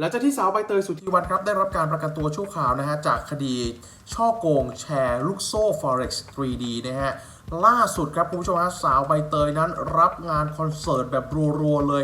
หลังจากที่สาวใบเตยสุธีวันครับได้รับการประกันตัวชั่วคราวนะฮะจากคดีช่อโกงแชร์ลูกโซ่ Forex 3D นะฮะ ล่าสุดครับคุณผู้ชมฮะสาวใบเตยนั้น รับงานคอนเสิร์ตแบบรัวๆเลย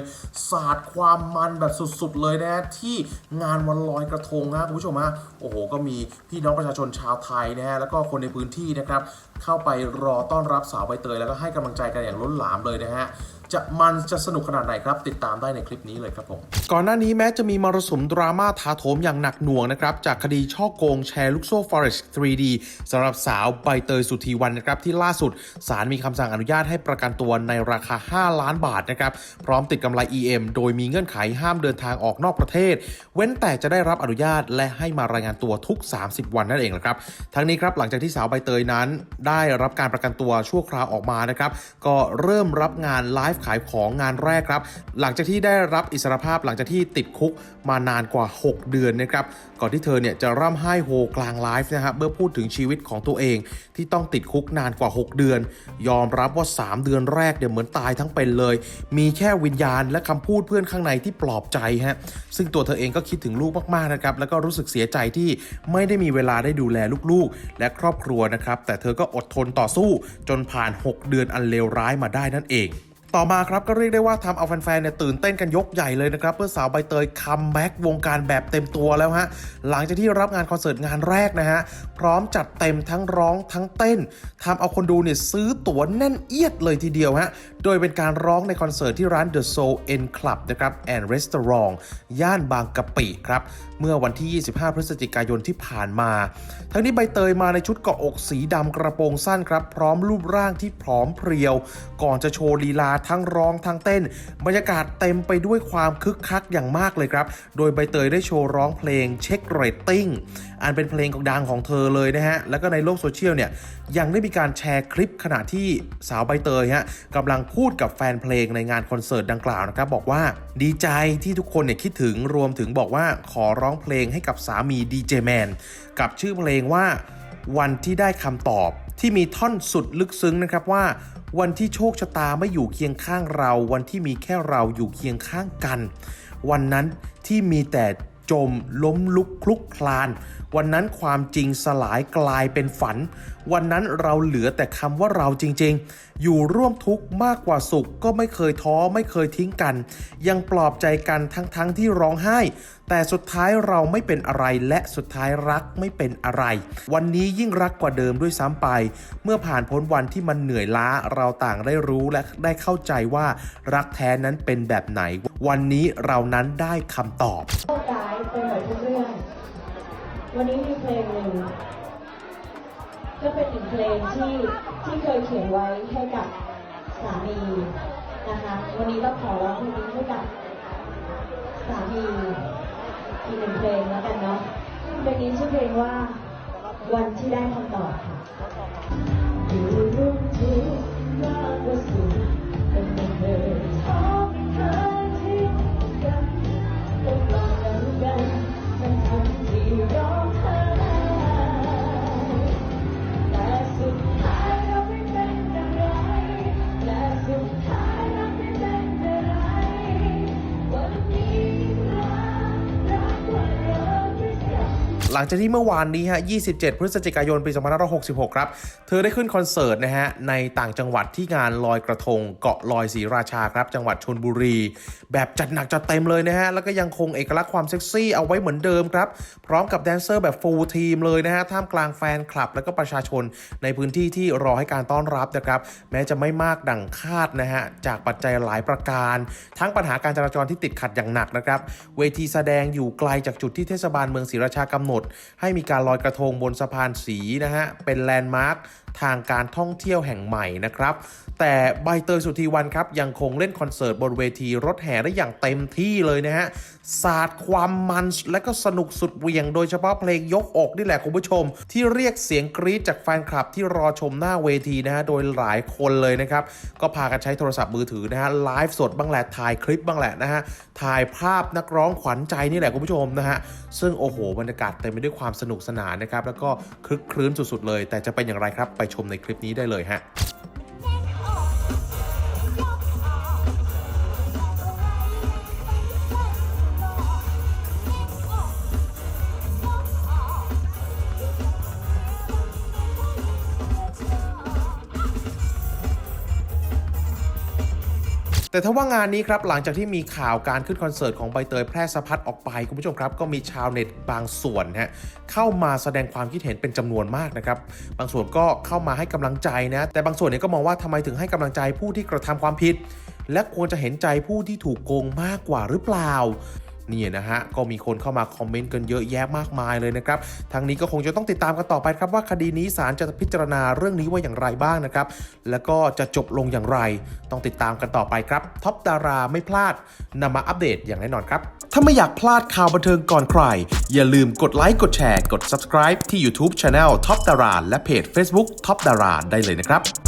สาดความมันแบบสุดๆเลยนะฮะที่งานวันลอยกระทงนะคุณผู้ชมฮะโอ้โหก็มีพี่น้องประชาชนชาวไทยนะฮะแล้วก็คนในพื้นที่นะครับเข้าไปรอต้อนรับสาวใบเตยแล้วก็ให้กำลังใจกันอย่างล้นหลามเลยนะฮะจะมันจะสนุกขนาดไหนครับ ติดตามได้ในคลิปนี้เลยครับผม ก่อนหน้านี้แม้จะมีมรสุมดราม่าถาโถมอย่างหนักหน่วงนะครับ จากคดีช่อโกงแชร์ลูกโซ่ Forex 3D สำหรับสาวใบเตยสุธีวันนะครับ ที่ล่าสุดศาลมีคำสั่งอนุญาตให้ประกันตัวในราคา 5 ล้านบาทนะครับ พร้อมติดกำไร EM โดยมีเงื่อนไขห้ามเดินทางออกนอกประเทศ เว้นแต่จะได้รับอนุญาตและให้มารายงานตัวทุก 30 วันนั่นเองนะครับ ทั้งนี้ครับหลังจากที่สาวใบเตยนั้น ได้รับการประกันตัวชั่วคราวออกมานะครับ ก็เริ่มรับงานไลฟ์ขายของงานแรกครับ หลังจากที่ได้รับอิสรภาพหลังจากที่ติดคุกมานานกว่า 6 เดือนนะครับ ก่อนที่เธอเนี่ยจะร่ำไห้โฮกลางไลฟ์นะครับเมื่อพูดถึงชีวิตของตัวเองที่ต้องติดคุกนานกว่า 6 เดือนยอมรับว่า 3 เดือนแรกเนี่ยเหมือนตายทั้งเป็นเลย มีแค่วิญญาณและคำพูดเพื่อนข้างในที่ปลอบใจฮะซึ่งตัวเธอเองก็คิดถึงลูกมากๆนะครับแล้วก็รู้สึกเสียใจที่ไม่ได้มีเวลาได้ดูแลลูกๆ และครอบครัวนะครับแต่เธอก็อดทนต่อสู้จนผ่าน 6 เดือนอันเลวร้ายมาได้นั่นเอง ต่อมาครับก็เรียกได้ว่าทำเอาแฟนๆเนี่ยตื่นเต้นกันยกใหญ่เลยนะครับเพื่อสาวใบเตยคัมแบ็กวงการแบบเต็มตัวแล้วฮะหลังจากที่รับงานคอนเสิร์ตงานแรกนะฮะพร้อมจัดเต็มทั้งร้องทั้งเต้นทำเอาคนดูเนี่ยซื้อตั๋วแน่นเอียดเลยทีเดียวฮะโดยเป็นการร้องในคอนเสิร์ตที่ร้าน The Soul N Club นะครับ and Restaurant ย่านบางกะปิครับเมื่อวันที่ 25 พฤศจิกายนที่ผ่านมา ทั้งนี้ใบเตยมาในชุดเกาะอกสีดำกระโปรงสั้นครับพร้อมรูปร่างที่ผอมเพรียว ก่อนจะโชว์ลีลาทั้งร้องทั้งเต้น บรรยากาศเต็มไปด้วยความคึกคักอย่างมากเลยครับ โดยใบเตยได้โชว์ร้องเพลงเช็คเรตติ้งอันเป็นเพลงของดังของเธอเลยนะฮะ แล้วก็ในโลกโซเชียลเนี่ยยังได้มีการแชร์คลิปขณะที่สาวใบเตยฮะกำลังพูดกับแฟนเพลงในงานคอนเสิร์ตดังกล่าวนะครับบอกว่าดีใจที่ทุกคนเนี่ยคิดถึงรวมถึงบอกว่าขอร้องเพลงให้กับสามีดีเจแมนกับชื่อเพลงว่าวันที่ได้คำตอบ ที่มีท่อนสุดลึกซึ้งนะครับว่า วันที่โชคชะตาไม่อยู่เคียงข้างเรา วันที่มีแค่เราอยู่เคียงข้างกัน วันนั้นที่มีแต่ จม ล้มลุกคลุกคลาน วันนั้นความจริงสลายกลายเป็นฝัน วันนั้นเราเหลือแต่คำว่าเราจริงๆ อยู่ร่วมทุกข์มากกว่าสุข ก็ไม่เคยท้อไม่เคยทิ้งกัน ยังปลอบใจกันทั้งๆทที่ร้องไห้ แต่สุดท้ายเราไม่เป็นอะไรและสุดท้ายรักไม่เป็นอะไร วันนี้ยิ่งรักกว่าเดิมด้วยซ้ำไป เมื่อผ่านพ้นวันที่มันเหนื่อยล้าเราต่างได้รู้และได้เข้าใจว่ารักแท้นั้นเป็นแบบไหน วันนี้เรานั้นได้คำตอบ วันนี้มีเพลงหนึ่งก็เป็นหนึ่งเพลงที่ที่เคยเขียนไว้ให้กับสามีนะคะวันนี้ก็ขอร้องเพลงนี้ให้กับสามีอีกหนึ่งเพลงแล้วกันเนาะเพลงนี้ชื่อเพลงว่าวันที่ได้คำตอบค่ะ หลังจากที่เมื่อวานนี้ฮะ 27 พฤศจิกายน ปี 2566 ครับ เธอได้ขึ้นคอนเสิร์ตนะฮะ ในต่างจังหวัดที่งานลอยกระทง เกาะลอยศรีราชาครับ จังหวัดชนบุรี แบบจัดหนักจัดเต็มเลยนะฮะ แล้วก็ยังคงเอกลักษณ์ความเซ็กซี่เอาไว้เหมือนเดิมครับ พร้อมกับแดนเซอร์แบบฟูลทีมเลยนะฮะ ท่ามกลางแฟนคลับ แล้วก็ประชาชนในพื้นที่ที่รอให้การต้อนรับนะครับ แม้จะไม่มากดังคาดนะฮะ จากปัจจัยหลายประการ ทั้งปัญหาการจราจรที่ติดขัดอย่างหนักนะครับ เวทีแสดงอยู่ไกลจากจุดที่เทศบาลเมืองศรีราชากำหนดให้มีการลอยกระทงบนสะพานสีนะฮะเป็นแลนด์มาร์ค ทางการท่องเที่ยวแห่งใหม่นะครับ แต่ใบเตยสุธีวันครับ ยังคงเล่นคอนเสิร์ตบนเวทีรถแห่ได้อย่างเต็มที่เลยนะฮะศาสาดความมันและก็สนุกสุดเวี่ยง โดยเฉพาะเพลงยกอกนี่แหละคุณผู้ชม ที่เรียกเสียงกรี๊ดจากแฟนคลับที่รอชมหน้าเวทีนะฮะโดยหลายคนเลยนะครับ ก็พากันใช้โทรศัพท์มือถือนะฮะไลฟ์สดบ้างแหละถ่ายคลิปบ้างแหละนะฮะถ่ายภาพนักร้องขวัญใจนี่แหละคุณผู้ชมนะฮะซึ่งโอ้โหบรรยากาศเต็มไปด้วยความสนุกสนานนะครับแล้วก็คลึกคลื้นสุดๆเลย แต่จะเป็นอย่างไรครับไปชมในคลิปนี้ได้เลยฮะ แต่ถ้าว่างานนี้ครับหลังจากที่มีข่าวการขึ้นคอนเสิร์ตของใบเตยแพร่สะพัดออกไปคุณผู้ชมครับ ก็มีชาวเน็ตบางส่วนฮะเข้ามาแสดงความคิดเห็นเป็นจำนวนมากนะครับบางส่วนก็เข้ามาให้กำลังใจนะแต่บางส่วนเนี่ยก็มองว่าทำไมถึงให้กำลังใจผู้ที่กระทำความผิด และควรจะเห็นใจผู้ที่ถูกโกงมากกว่าหรือเปล่า เนี่ยนะฮะก็มีคนเข้ามาคอมเมนต์กันเยอะแยะมากมายเลยนะครับทางนี้ก็คงจะต้องติดตามกันต่อไปครับว่าคดีนี้ศาลจะพิจารณาเรื่องนี้ว่าอย่างไรบ้างนะครับ แล้วก็จะจบลงอย่างไร ต้องติดตามกันต่อไปครับท็อปดาราไม่พลาดนำมาอัปเดตอย่างแน่นอนครับ ถ้าไม่อยากพลาดข่าวบันเทิงก่อนใคร อย่าลืมกดไลค์กดแชร์กด subscribe ที่ YouTube Channel Top Dara และเพจ Facebook Top Dara ได้เลยนะครับ